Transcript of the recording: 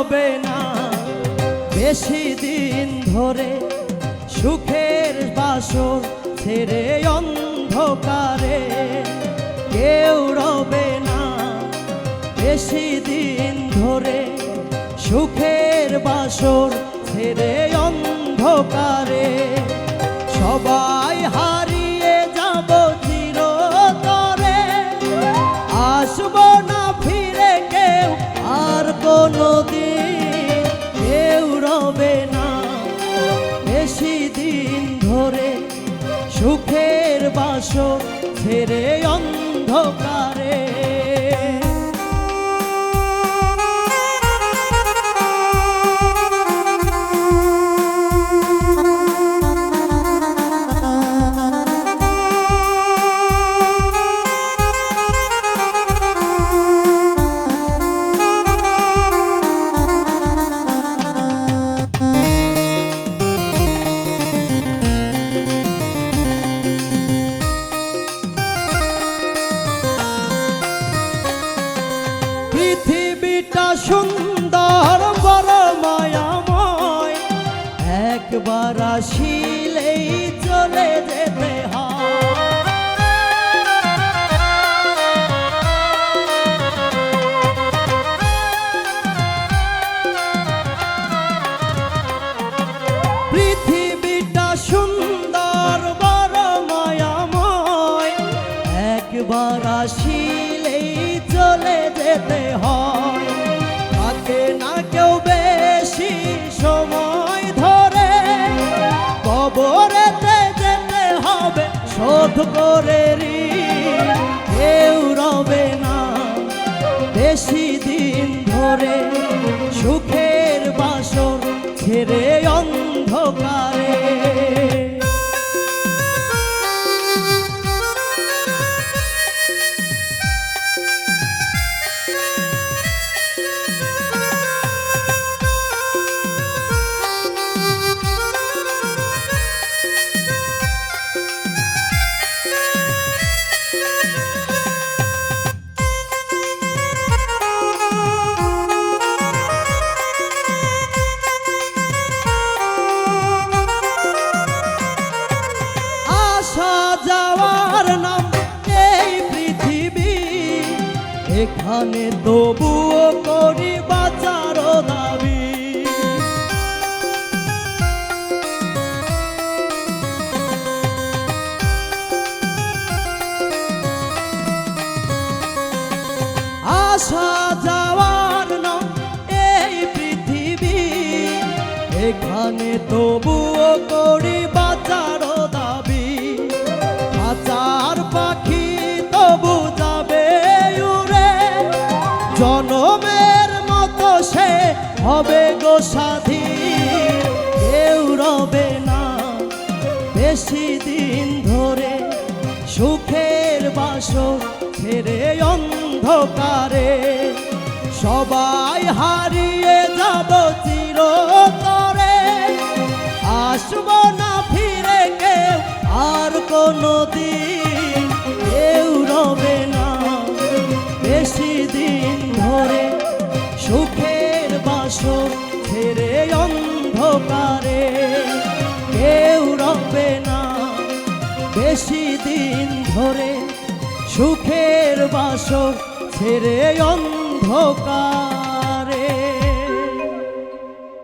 রবে না। বেশি দিন ধরে সুখের বাসর ছেড়ে অন্ধকারে কেউ রবে না। বেশি দিন ধরে সুখের বাসর ছেড়ে অন্ধকারে সবাই সুখের বাসো ছেড়ে অন্ধকারে সুন্দর বড় মায়াময় একবার আসিলেই কবরেতে যেতে হবে শোধ করে ঋণ। কেউ রবে না বেশি দিন এখানে তবুও করি বাঁচার দাবি। আসা যাওয়ার নাম এই পৃথিবী। এখানে তবুও জনমের মতো সে হবে গো স্বাধীন। কেউ রবে না বেশি দিন ধরে সুখের বাসর ছেড়ে অন্ধকারে। সবাই হারিয়ে যাব চিরতরে। আসব না ফিরে কেউ আর কোনো দিন। সুখের ফেরে অন্ধকারে কেউ রবে না। বেশি দিন ধরে সুখের বাসর ছেড়ে অন্ধকার।